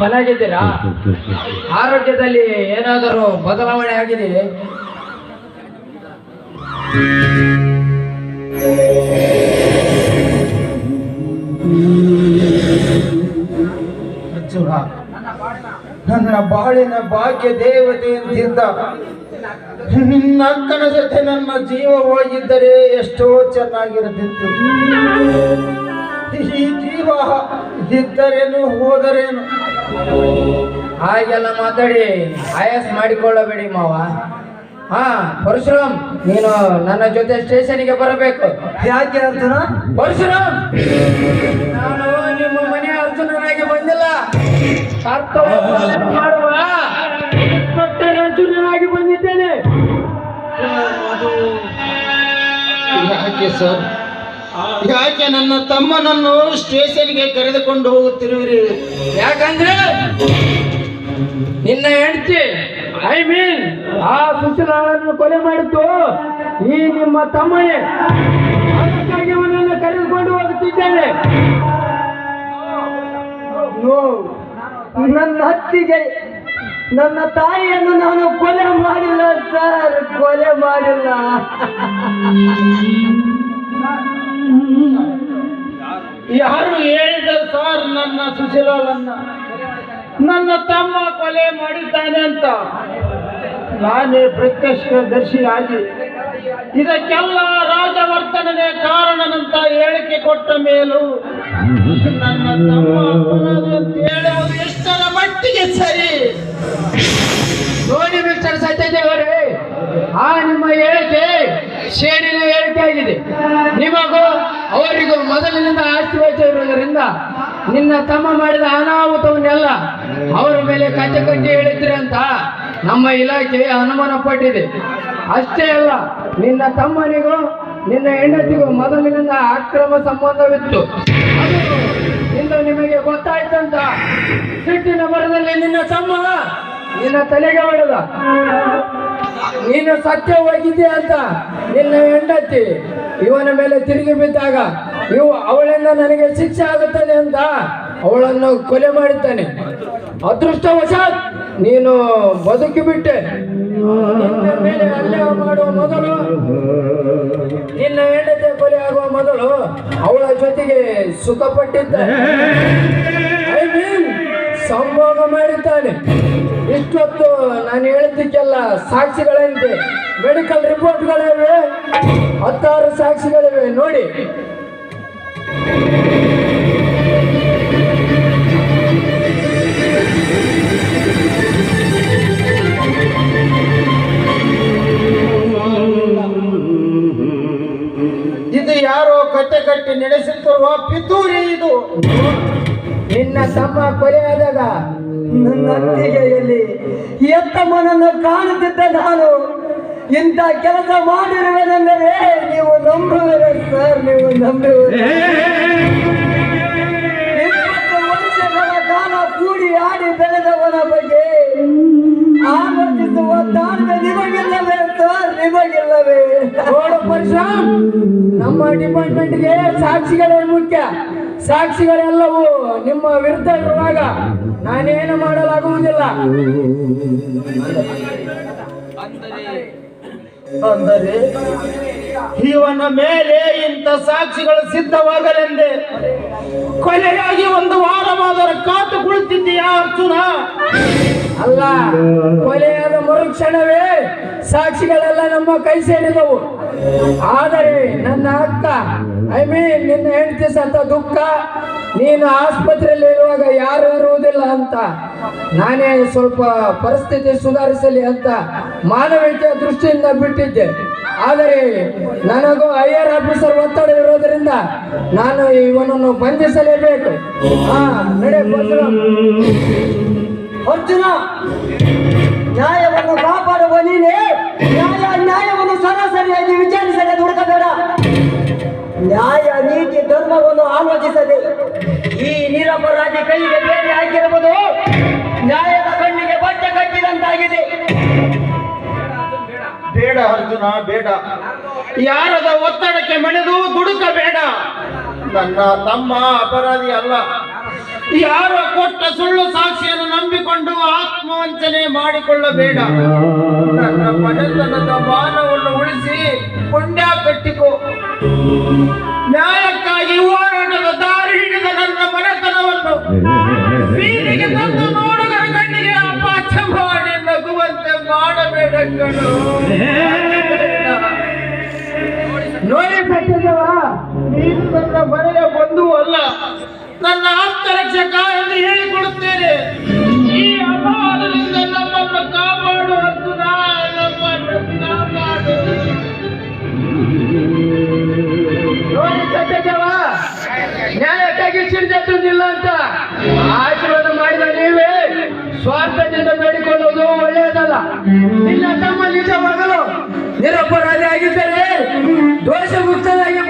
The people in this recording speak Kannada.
ಚೆನ್ನಾಗಿದ್ದೀರಾ ಆರೋಗ್ಯದಲ್ಲಿ ಏನಾದರೂ ಬದಲಾವಣೆ ಆಗಿದೆಯೇ ನನ್ನ ಬಾಳಿನ ಭಾಗ್ಯ ದೇವತೆ ಅಂತಿದ್ದ ನಿನ್ನ ಅಕ್ಕನ ಜೊತೆ ನನ್ನ ಜೀವವಾಗಿದ್ದರೆ ಎಷ್ಟೋ ಚೆನ್ನಾಗಿರುತ್ತಿತ್ತು ಜೀವ ಇದ್ದರೇನು ಹೋದರೇನು? ಹಾಗೆಲ್ಲ ಮಾತಾಡಿ ಆಯಾಸ ಮಾಡಿಕೊಳ್ಳಬೇಡಿ ಮಾವ. ಹಾ ಪರಶುರಾಮ್ ನೀನು ನನ್ನ ಜೊತೆ ಸ್ಟೇಷನ್ಗೆ ಬರಬೇಕು. ಯಾಕೆ ಅರ್ಜುನ? ಪರಶುರಾಮ್! ನಾನು ನಿಮ್ಮ ಮನೆ ಅರ್ಜುನನಾಗಿ ಬಂದಿಲ್ಲ. ಮಾಡುವ. ಅರ್ಜುನನಾಗಿ ಬಂದಿದ್ದೇನೆ. ಯಾಕೆ ಸರ್? ಯಾಕೆ ನನ್ನ ತಮ್ಮನನ್ನು ಸ್ಟೇಷನ್ಗೆ ಕರೆದುಕೊಂಡು ಹೋಗುತ್ತಿರುವಿರಿ? ಯಾಕಂದ್ರೆ ನಿನ್ನ ಹೆಂಡತಿ ಐ ಮೀನ್ ಆ ಸುಶೀಲನ್ನು ಕೊಲೆ ಮಾಡಿತು ಈ ನಿಮ್ಮ ತಮ್ಮನೇ. ಅದಕ್ಕಾಗಿ ಅವನನ್ನು ಕರೆದುಕೊಂಡು ಹೋಗುತ್ತಿದ್ದೇನೆ. ನನ್ನ ಹತ್ತಿಗೆ ನನ್ನ ತಾಯಿಯನ್ನು ನಾನು ಕೊಲೆ ಮಾಡಿಲ್ಲ ಸರ್ ಕೊಲೆ ಮಾಡಿಲ್ಲ. ಯಾರು ಹೇಳಿದ ಸರ್ ನನ್ನ ಸುಶೀಲನ್ನ ನನ್ನ ತಮ್ಮ ಕೊಲೆ ಮಾಡಿದ್ದಾನೆ ಅಂತ. ನಾನೇ ಪ್ರತ್ಯಕ್ಷದರ್ಶಿಯಾಗಿ. ಇದಕ್ಕೆಲ್ಲ ರಾಜವರ್ತನೇ ಕಾರಣನಂತ ಹೇಳಿಕೆ ಕೊಟ್ಟ ಮೇಲೂ ನನ್ನ ಎಷ್ಟರ ಮಟ್ಟಿಗೆ ಸರಿ? ನೋಡಿ ಮಿಸ್ಟರ್ ಸತ್ಯದೇವರೇ ಆ ನಿಮ್ಮ ಹೇಳಿಕೆ ಶೇಡಿನ ಹೇಳಿಕೆ ಆಗಿದೆ. ನಿಮಗೂ ಅವರಿಗೂ ಮೊದಲಿನಿಂದ ವಹಿಸ ಇರುವುದರಿಂದ ನಿನ್ನ ತಮ್ಮ ಮಾಡಿದ ಅನಾಹುತವನ್ನೆಲ್ಲ ಅವರ ಮೇಲೆ ಕಚ್ಚೆ ಕಟ್ಟಿ ಹೇಳಿದ್ರಿ ಅಂತ ನಮ್ಮ ಇಲಾಖೆ ಅನುಮಾನ ಪಟ್ಟಿದೆ. ಅಷ್ಟೇ ಅಲ್ಲ, ನಿನ್ನ ತಮ್ಮನಿಗೂ ನಿನ್ನ ಹೆಂಡತಿಗೂ ಮೊದಲಿನಿಂದ ಅಕ್ರಮ ಸಂಬಂಧವಿತ್ತು. ಇಂದು ನಿಮಗೆ ಗೊತ್ತಾಯ್ತಂತ ಸಿಟ್ಟಿನ ಬರದಲ್ಲಿ ನಿನ್ನ ತಮ್ಮ ನಿನ್ನ ತಲೆಗೆ ಹೊಡೆದ. ನೀನು ಸತ್ಯ ಅಂತ ನಿನ್ನ ಹೆಂಡತಿ ಇವನ ಮೇಲೆ ತಿರುಗಿ ಬಿದ್ದಾಗ ಇವು ಅವಳಿಂದ ನನಗೆ ಶಿಕ್ಷೆ ಆಗುತ್ತದೆ ಅಂತ ಅವಳನ್ನು ಕೊಲೆ ಮಾಡುತ್ತಾನೆ. ಅದೃಷ್ಟವಶಾತ್ ನೀನು ಬದುಕಿ ಬಿಟ್ಟೆ. ಮಾಡುವ ಮೊದಲು, ನಿನ್ನ ಹೆಂಡತಿ ಕೊಲೆ ಆಗುವ ಮೊದಲು ಅವಳ ಜೊತೆಗೆ ಸುಖ ಪಟ್ಟಿದ್ದ ಐ ಮೀನ್ ಸಂಭೋಗ ಮಾಡಿದ್ದಾನೆ. ಇಷ್ಟೊತ್ತು ನಾನು ಹೇಳಿದ್ದಕ್ಕೆಲ್ಲ ಸಾಕ್ಷಿಗಳಂತೆ ಮೆಡಿಕಲ್ ರಿಪೋರ್ಟ್ಗಳಿವೆ ಹತ್ತಾರು ಸಾಕ್ಷಿಗಳಿವೆ ನೋಡಿ. ಇದು ಯಾರೋ ಕಟ್ಟೆ ಕಟ್ಟಿ ನಡೆಸುತ್ತಿರುವ ಪಿತೂರಿ ಇದು. ನಿನ್ನ ತಮ್ಮ ಕೊಲೆಯಾದಾಗ ನನ್ನ ಅತ್ತಿಗೆಯಲ್ಲಿ ಎತ್ತಮ್ಮನನ್ನು ಕಾಣುತ್ತಿದ್ದ ನಾನು. ಇಂಥ ಕೆಲಸ ಮಾಡಿರುವುದೆಂದರೆ ನೀವು ನಂಬುವಿರ ಸರ್ ನೀವು ನಂಬುವಿರ ವರ್ಷಗಳ ಕಾಲ ಕೂಡಿ ಆಡಿ ಬೆಳೆದವನ ಬಗ್ಗೆ ಆಲೋಚಿಸುವ ತಾಳ್ಮೆ ನಿಮಗಿಲ್ಲವೇ ಸರ್ ನಿಮಗಿಲ್ಲವೇ? ನೋಡು ಪರಶುರಾಮ್ ನಮ್ಮ ಡಿಪಾರ್ಟ್ಮೆಂಟ್ಗೆ ಸಾಕ್ಷಿಗಳೇ ಮುಖ್ಯ. ಸಾಕ್ಷಿಗಳೆಲ್ಲವೂ ನಿಮ್ಮ ವಿರುದ್ಧ ಇರುವಾಗ ನಾನೇನು ಮಾಡಲಾಗುವುದಿಲ್ಲ. ಅಂದರೆ ಇವನ ಮೇಲೆ ಇಂಥ ಸಾಕ್ಷಿಗಳು ಸಿದ್ಧವಾಗಲೆಂದೇ ಕೊಲೆಯಾಗಿ ಒಂದು ವಾರವಾದರೂ ಕಾತು ಕುಳಿತಿದ್ದೀಯಾ ಅರ್ಜುನ? ಅಲ್ಲ ಕೊಲೆಯಾದ ಮರುಕ್ಷಣವೇ ಸಾಕ್ಷಿಗಳೆಲ್ಲ ನಮ್ಮ ಕೈ ಸೇರಿದವು. ಆದರೆ ನನ್ನ ಅಕ್ಕ ಐ ಮೀನ್ ನಿನ್ನ ಹೆಂಡತಿ ಸತ್ತ ದುಃಖ ನೀನು ಆಸ್ಪತ್ರೆಯಲ್ಲಿ ಇರುವಾಗ ಯಾರು ಇರುವುದಿಲ್ಲ ಅಂತ. ನಾನೇ ಸ್ವಲ್ಪ ಪರಿಸ್ಥಿತಿ ಸುಧಾರಿಸಲಿ ಅಂತ ಮಾನವೀಯತೆಯ ದೃಷ್ಟಿಯಿಂದ ಬಿಟ್ಟಿದ್ದೆ. ಆದರೆ ನನಗೂ ಐಆರ್ ಆಫೀಸರ್ ಒತ್ತಡ ಇರೋದ್ರಿಂದ ನಾನು ಇವನನ್ನು ಬಂಧಿಸಲೇಬೇಕು. ಹಾ ನಡೆ. ಅರ್ಜುನ ನ್ಯಾಯವನ್ನು ಕಾಪಾಡುವ ನೀತಿ ಧರ್ಮವನ್ನು ಆಲೋಚಿಸದೆ ಈ ನಿರಪರಾಧಿ ಕೈಗೆ ಬೇರೆ ಹಾಕಿರುವುದು ನ್ಯಾಯದ ಕಣ್ಣಿಗೆ ಬಟ್ಟೆ ಕಟ್ಟಿದಂತಾಗಿದೆ. ಬೇಡ ಅರ್ಜುನ, ಬೇಡ. ಯಾರದ ಒತ್ತಡಕ್ಕೆ ಮಣಿದು ದುಡುಕಬೇಡ. ನನ್ನ, ತಮ್ಮ ಅಪರಾಧಿ ಅಲ್ಲ. ಯಾರೋ ಕೊಟ್ಟ ಸುಳ್ಳು ಸಾಕ್ಷಿಯನ್ನು ನಂಬಿಕೊಂಡು ಆತ್ಮವಂಚನೆ ಮಾಡಿಕೊಳ್ಳಬೇಡ. ನನ್ನ ಮನೆತನದ ಮಾನವನ್ನು ಉಳಿಸಿ ಕೊಂಡ ಕಟ್ಟಿಕೋ. ನ್ಯಾಯಕ್ಕಾಗಿ ನೋಡಿ ಸತ್ಯದೇವ, ನೀನು ನನ್ನ ಮನೆಯ ಬಂಧು ಅಲ್ಲ. ನನ್ನ ಆಪ್ತ ರಕ್ಷಕ ಎಂದು ಹೇಳಿಕೊಡುತ್ತೇನೆ. ಈ ಅಪವಾದದಿಂದ ನಮ್ಮನ್ನು ನೋಡಿ ಸತ್ಯದೇವ, ನ್ಯಾಯಕ್ಕಾಗಿ ಅಂತ ಆಶೀರ್ವಾದ ಮಾಡಿದ ನೀವೇ ಸ್ವಾರ್ಥದಿಂದ ಬೇಡಿಕೊಳ್ಳುವುದು ಒಳ್ಳೆಯದಲ್ಲ ನಿನ್ನ ತಮ್ಮ ನಿಜವಾಗಲು ನಿರಪರಾಧಿ ಆಗಿದ್ದರೆ ದೋಷ ಮುಕ್ತನಾಗಿ